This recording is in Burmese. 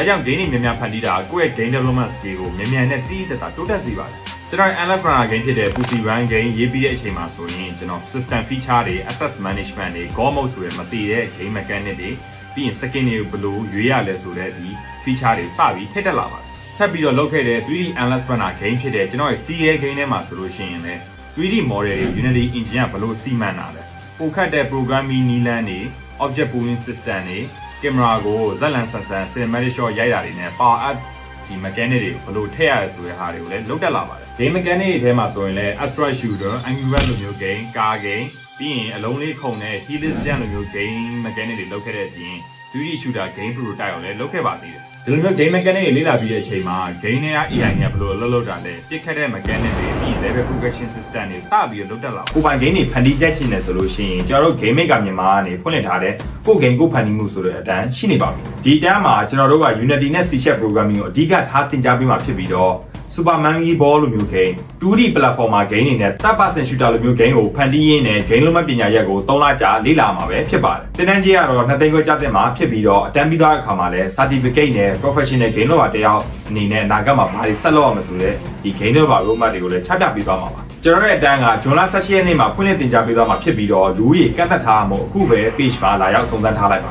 ဒါကြောင့် game တွေများများဖန်တီးတာကိုယ့်ရဲ့ game development skill ကိုမြန်မြန်နဲ့တီးတက်တာတိုးတက်စေပါတယ်ကျွန်တော် Atlas Runner game ဖြစ်တဲ့ Pussy Run game ရေးပြီးတဲ့အချိန်မှာဆိုရင်ကျွန်တော် system feature တွေ access management တွေ go mode ဆိုရယ်မတည်တဲ့ game mechanic တွေပြီးရင် skin တွေကိုဘယ်လိုရွေးရလဲဆိုတဲ့ဒီ feature တွေစပြီးထည့်တက်လာပါတယ်ထပ်ပြီးတော့လုပ်ခဲ့တဲ့ 3D Atlas Runner game ဖြစ်တဲ့ကျွန်တော်ရဲ့ CA game ထဲမှာဆိုလို့ရှိရင်လည်း 3D model တွေ Unity engine ကဘယ်လိုစီမံတာလဲပိုခတ်တဲ့ programming နည်းလမ်းတွေ object pooling system တွေ camera ကိုဇက်လန်ဆန်ဆန် cinematic shot ရိုက်တာတွေနဲ့ power up ဒီ mechanic တွေဘယ်လိုထည့်ရလဲဆိုတဲ့ဟာတွေကိုလည်းလုပ်တက်လာပါတယ် game mechanic တွေထဲမှာဆိုရင်လည်း Astra Shooter, Angry Birds လိုမျိုး game, car game ပြီးရင်အလုံးလေးခုံတဲ့ Helix Jam လိုမျိုး game mechanic တွေလုပ်ခဲ့တဲ့အပြင် 3D shooter game prototype ကိုလည်းလုပ်ခဲ့ပါသေးတယ်ဒီလိုမျိုး game mechanic တွေလေ့လာပြီးတဲ့အချိန်မှာ game တွေက AI နဲ့ဘယ်လိုအလုပ်လုပ်တာလဲပြစ်ခတ်တဲ့ mechanic တွေပြီးရင် level progression system တွေစပြီးတော့လုပ်တက်လာကိုပိုင် game တွေဖန်တီးချက်ချင်တယ်ဆိုလို့ရှိရင်ကျွန်တော်တို့ game maker မြန်မာကနေဖွင့်လှစ်ထားတဲ့ကို game ကိုဖန်တီးမှုဆိုတဲ့အတန်းရှိနေပါပြီဒီအတန်းမှာကျွန်တော်တို့က Unity နဲ့ C# programming ကိုအဓိကထားသင်ကြားပေးမှာဖြစ်ပြီးတော့ Super Monkey Ball လိုမျိုး game 2D platformer game တွေနဲ့ third person shooter လိုမျိုး game ကိုဖန်တီးရင်းနဲ့ game လုံးမပညာရပ်ကို3လကြာလေ့လာမှာပဲဖြစ်ပါတယ်။တင်တန်းကြီးကတော့နှစ်သိန်းခွဲကျတဲ့မှာဖြစ်ပြီးတော့အတန်းပြီးသားအခါမှာလည်း certificate နဲ့ professional game လောကတယောက်အနေနဲ့အနာဂတ်မှာဘာတွေဆက်လုပ်ရမလဲဆိုတဲ့ဒီ game လောက roadmap တွေကိုလည်းချပြပေးသွားမှာပါ။ကျွန်တော်ရဲ့အတန်းကဇွန်လ18ရက်နေ့မှာဖွင့်လှစ်တင်ကြားပေးသွားမှာဖြစ်ပြီးတော့လူဦးရေကန့်သက်ထားမှုအခုပဲ page မှာလာရောက်စုံစမ်းထားလိုက်ပါ